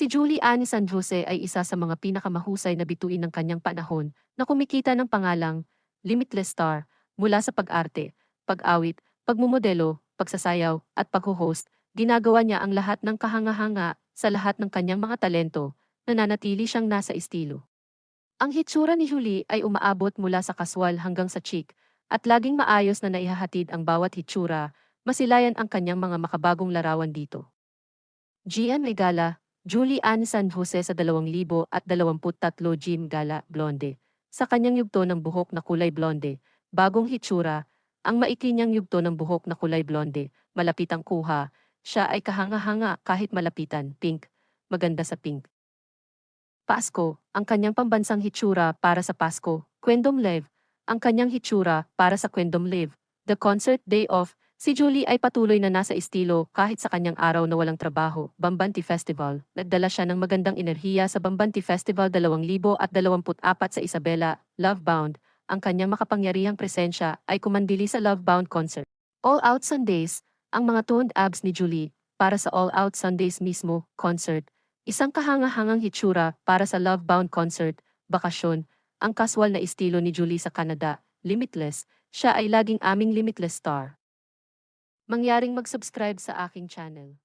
Si Julie Anne San Jose ay isa sa mga pinakamahusay na bituin ng kanyang panahon na kumikita ng pangalang Limitless Star mula sa pag-arte, pag-awit, pagmumodelo, pagsasayaw, at pag-host. Ginagawa niya ang lahat ng kahanga-hanga sa lahat ng kanyang mga talento, nananatili siyang nasa estilo. Ang hitsura ni Julie ay umaabot mula sa kaswal hanggang sa chic, at laging maayos na naihahatid ang bawat hitsura, masilayan ang kanyang mga makabagong larawan dito. GM Megala, Julie Ann San Jose sa 2023 Jim Gala Blonde. Sa kanyang yugto ng buhok na kulay blonde, bagong hitsura, ang maikli niyang yugto ng buhok na kulay blonde, malapit ang kuha, siya ay kahanga-hanga kahit malapitan, pink, maganda sa pink. Pasko, ang kanyang pambansang hitsura para sa Pasko, Kwendom Live, ang kanyang hitsura para sa Kwendom Live, The Concert Day Off, Si Julie ay patuloy na nasa estilo kahit sa kanyang araw na walang trabaho, Bambanti Festival. Nagdala siya ng magandang enerhiya sa Bambanti Festival 2024 sa Isabela, Lovebound. Ang kanyang makapangyarihang presensya ay kumandili sa Lovebound concert. All Out Sundays, ang mga toned abs ni Julie, para sa All Out Sundays mismo, concert. Isang kahanga-hangang hitsura para sa Lovebound concert, bakasyon, ang kaswal na estilo ni Julie sa Canada, Limitless, siya ay laging aming limitless star mangyaring mag-subscribe sa aking channel.